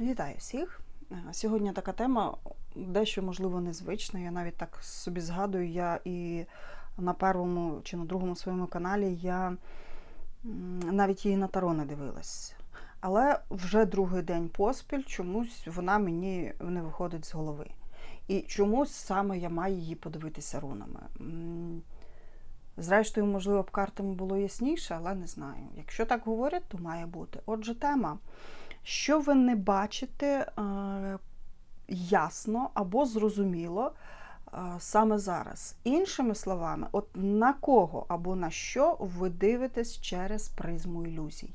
Вітаю всіх! Е, Сьогодні така тема дещо, можливо, незвична. Я навіть так собі згадую, я і на першому чи на другому своєму каналі я навіть її на таро не дивилась. Але вже другий день поспіль чомусь вона мені не виходить з голови. І чомусь саме я маю її подивитися рунами. Зрештою, можливо, б картами було ясніше, але не знаю. Якщо так говорять, то має бути. Отже, тема. Що ви не бачите е, ясно або зрозуміло е, саме зараз? Іншими словами, от на кого або на що ви дивитесь через призму ілюзій?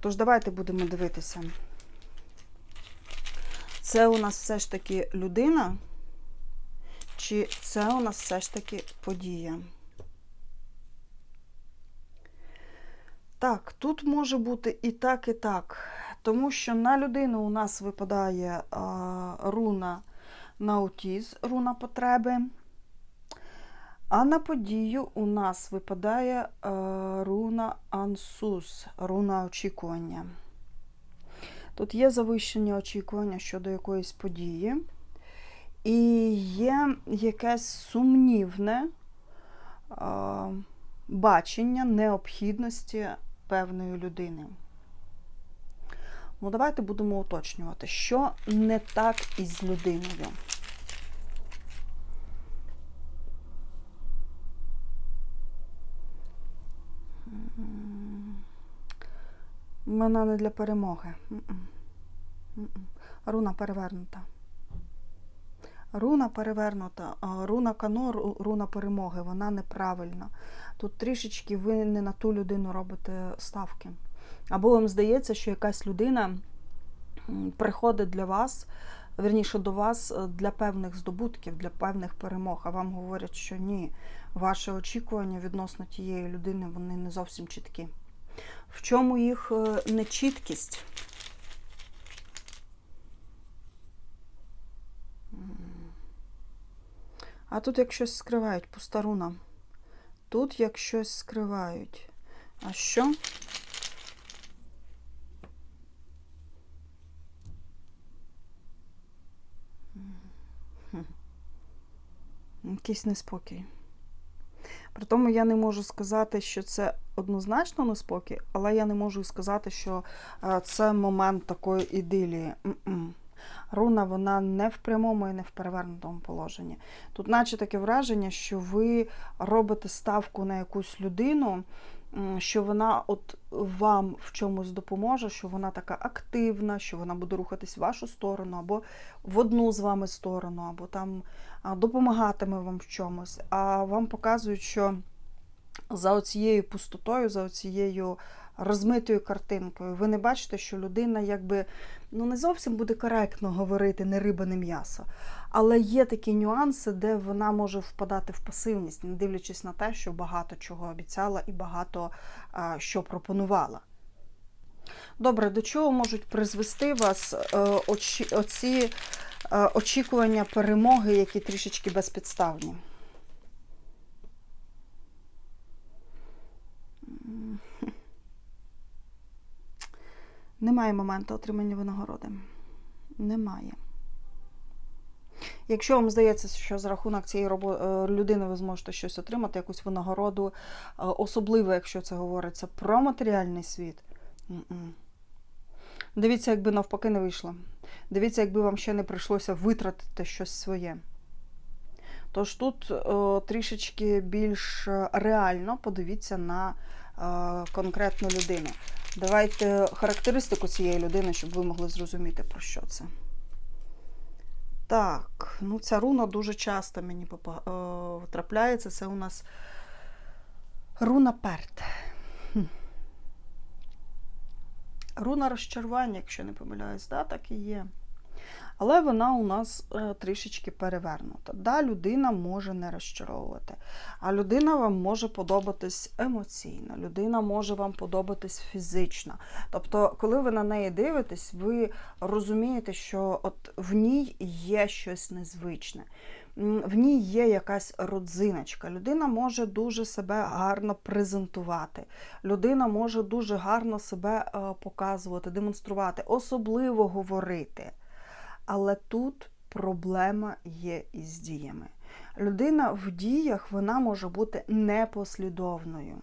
Тож, давайте будемо дивитися. Це у нас все ж таки людина, чи це у нас все ж таки подія? Так, тут може бути і так, і так. Тому що на людину у нас випадає руна наутіз, руна потреби. А на подію у нас випадає руна ансус, руна очікування. Тут є завищені очікування щодо якоїсь події. І є якесь сумнівне бачення необхідності певної людини. Ну, давайте будемо уточнювати, що не так із людиною. Вона не для перемоги. Руна перевернута. Руна перевернута, руна кано, руна перемоги, вона неправильна. Тут трішечки ви не на ту людину робите ставки. Або вам здається, що якась людина приходить для вас, верніше до вас е, для певних здобутків, для певних перемог. А вам говорять, що ні, ваші очікування відносно тієї людини вони не зовсім чіткі. В чому їх е, нечіткість? А тут як щось скривають, пуста руна. Тут як щось скривають. А що? Якийсь неспокій. При тому я не можу сказати, що це однозначно неспокій, але я не можу сказати, що е, це момент такої ідилії. М-м. Руна вона не в прямому і не в перевернутому положенні. Тут, наче таке враження, що ви робите ставку на якусь людину, м, що вона от вам в чомусь допоможе, що вона така активна, що вона буде рухатись в вашу сторону, або в одну з вами сторону, або там допомагатиме вам в чомусь. А вам показують, що за оцією пустотою, за оцією розмитою картинкою, ви не бачите, що людина якби ну не зовсім буде коректно говорити не риба, не м'ясо. Але є такі нюанси, де вона може впадати в пасивність, не дивлячись на те, що багато чого обіцяла і багато а, що пропонувала. Добре, до чого можуть призвести вас е, оці е, очікування перемоги, які трішечки безпідставні? Немає моменту отримання винагороди. Немає. Якщо вам здається, що за рахунок цієї е, людини ви зможете щось отримати, якусь винагороду, е, особливо, якщо це говориться про матеріальний світ. Дивіться, якби навпаки не вийшло. Дивіться, якби вам ще не прийшлося витратити щось своє. Тож тут е, трішечки більш е, реально подивіться на е, конкретну людину. Давайте характеристику цієї людини, щоб ви могли зрозуміти, про що це. Так, ну ця руна дуже часто мені трапляється. Це у нас руна перт. Руна розчарування, якщо не помиляюсь, да, так і є. Але вона у нас е, трішечки перевернута. Да, людина може не розчаровувати, а людина вам може подобатись емоційно, людина може вам подобатись фізично. Тобто, коли ви на неї дивитесь, ви розумієте, що от в ній є щось незвичне. в ній є якась родзиночка. Людина може дуже себе гарно презентувати. Людина може дуже гарно себе е, показувати, демонструвати, особливо говорити. Але тут проблема є із діями. Людина в діях вона може бути непослідовною.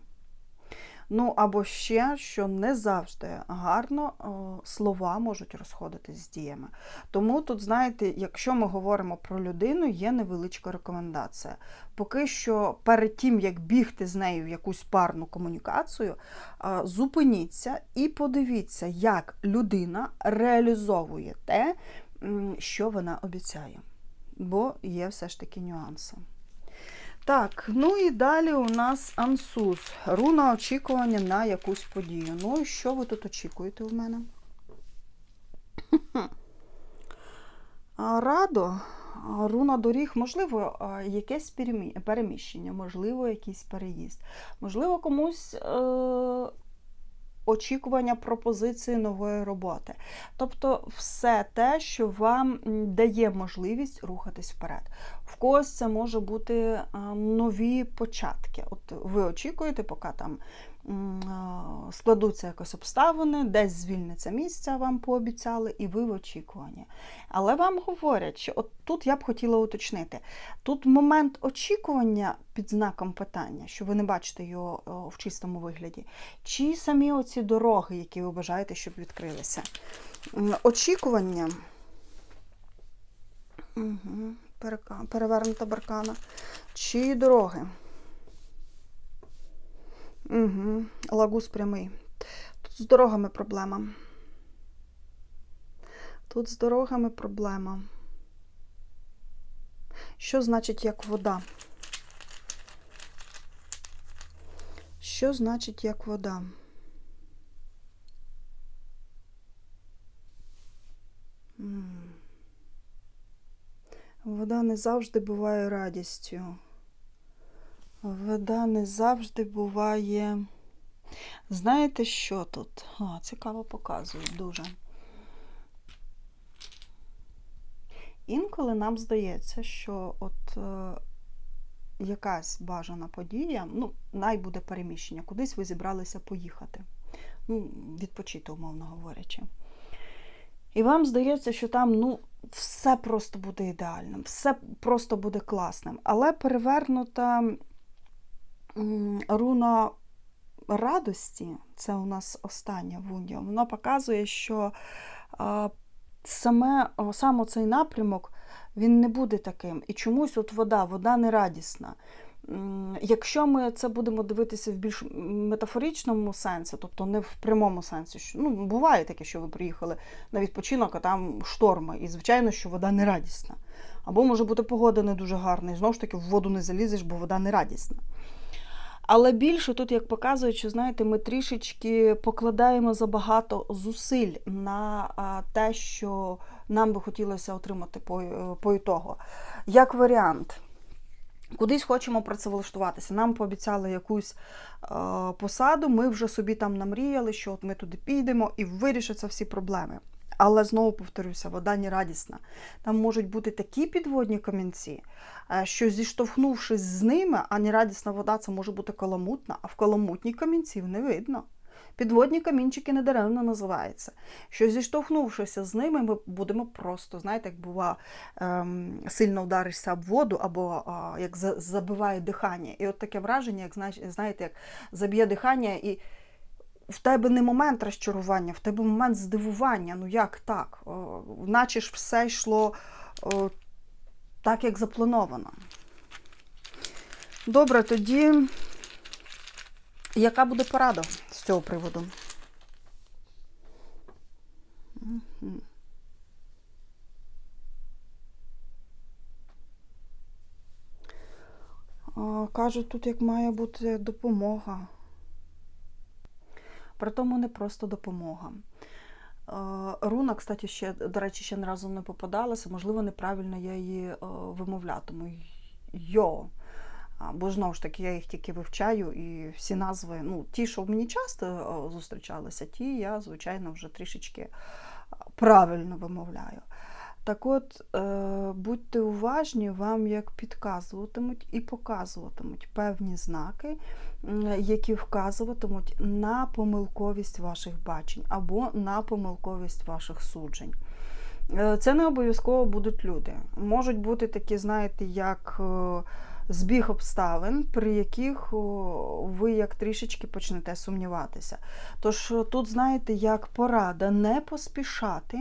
Ну, або ще, що не завжди гарно е, слова можуть розходитись з діями. Тому тут, знаєте, якщо ми говоримо про людину, є невеличка рекомендація. Поки що перед тим, як бігти з нею в якусь парну комунікацію, е, зупиніться і подивіться, як людина реалізовує те, що вона обіцяє. Бо є все ж таки нюанси. Так, ну і далі у нас ансус. Руна очікування на якусь подію. Ну і що ви тут очікуєте у мене? Радо, руна доріг, можливо, якесь переміщення, можливо, якийсь переїзд. Можливо, комусь е- очікування пропозиції нової роботи. Тобто все те, що вам дає можливість рухатись вперед. В когось це може бути нові початки. От ви очікуєте, поки там складуться якось обставини, десь звільниться місце, вам пообіцяли, і ви в очікуванні. Але вам говорять, що от тут я б хотіла уточнити. Тут момент очікування під знаком питання, що ви не бачите його в чистому вигляді, чи самі оці дороги, які ви бажаєте, щоб відкрилися. Очікування. Угу. Перевернута баркана. Чи дороги? Угу. Лагус прямий. Тут з дорогами проблема. Тут з дорогами проблема. Що значить як вода? Що значить як вода? Вода не завжди буває радістю. Вода не завжди буває. Знаєте, що тут? А, цікаво показують дуже. Інколи нам здається, що от е, якась бажана подія, ну, най буде переміщення, кудись ви зібралися поїхати. Ну, відпочити, умовно говорячи. І вам здається, що там ну, все просто буде ідеальним, все просто буде класним. Але перевернута руна радості, це у нас остання вундія, вона показує, що саме, саме цей напрямок він не буде таким. І чомусь от вода, вода не радісна. Якщо ми це будемо дивитися в більш метафоричному сенсі, тобто не в прямому сенсі, що ну, буває таке, що ви приїхали на відпочинок, а там шторми, і звичайно, що вода не радісна. Або може бути погода не дуже гарна, і знову ж таки в воду не залізеш, бо вода не радісна. Але більше тут, як показують, що знаєте, ми трішечки покладаємо забагато зусиль на те, що нам би хотілося отримати по, е, по ітогу. Як варіант, кудись хочемо працевлаштуватися. Нам пообіцяли якусь е, посаду, ми вже собі там намріяли, що от ми туди підемо і вирішаться всі проблеми. Але знову повторюся, вода не радісна. Там можуть бути такі підводні камінці, е, що зіштовхнувшись з ними, а нерадісна вода це може бути каламутна, а в каламутній камінців не видно. Підводні камінчики недаремно називаються. Що зіштовхнувшися з ними, ми будемо просто, знаєте, як бува, ем, сильно вдаришся об воду, або а, як за- забиває дихання. І от таке враження, як знаєте, як заб'є дихання, і в тебе не момент розчарування, в тебе момент здивування. Ну як так? О, наче ж все йшло о, так, як заплановано. Добре, тоді яка буде порада з цього приводу? Мгм. Кажуть, тут як має бути допомога. При тому не просто допомога. Е, Руна, кстати, ще, до речі, ще ні разу не попадалася. Можливо, неправильно я її е, вимовлятиму. Йо. Бо знову ж таки, я їх тільки вивчаю, і всі назви, ну, ті, що мені часто е, зустрічалися, ті я, звичайно, вже трішечки правильно вимовляю. Так от, е, будьте уважні, вам як підказуватимуть і показуватимуть певні знаки, які вказуватимуть на помилковість ваших бачень або на помилковість ваших суджень. Е, Це не обов'язково будуть люди. Можуть бути такі, знаєте, як е, збіг обставин, при яких ви як трішечки почнете сумніватися. Тож тут, знаєте, як порада не поспішати.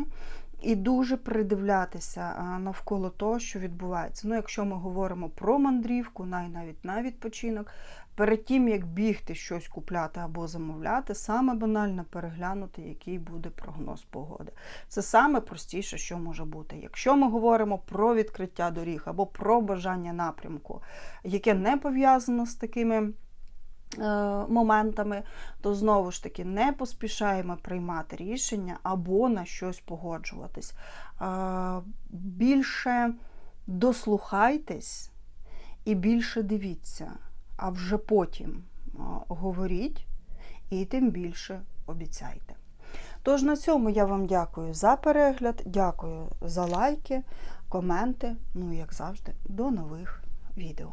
І дуже придивлятися навколо того, що відбувається. Ну, якщо ми говоримо про мандрівку, най навіть на відпочинок, перед тим як бігти щось купляти або замовляти, саме банально переглянути, який буде прогноз погоди. Це саме простіше, що може бути. Якщо ми говоримо про відкриття доріг або про бажання напрямку, яке не пов'язано з такими. Е, Моментами, то знову ж таки не поспішаємо приймати рішення або на щось погоджуватись. Е, Більше дослухайтесь і більше дивіться, а вже потім е, говоріть і тим більше обіцяйте. Тож на цьому я вам дякую за перегляд, дякую за лайки, коменти. Ну як завжди, до нових відео.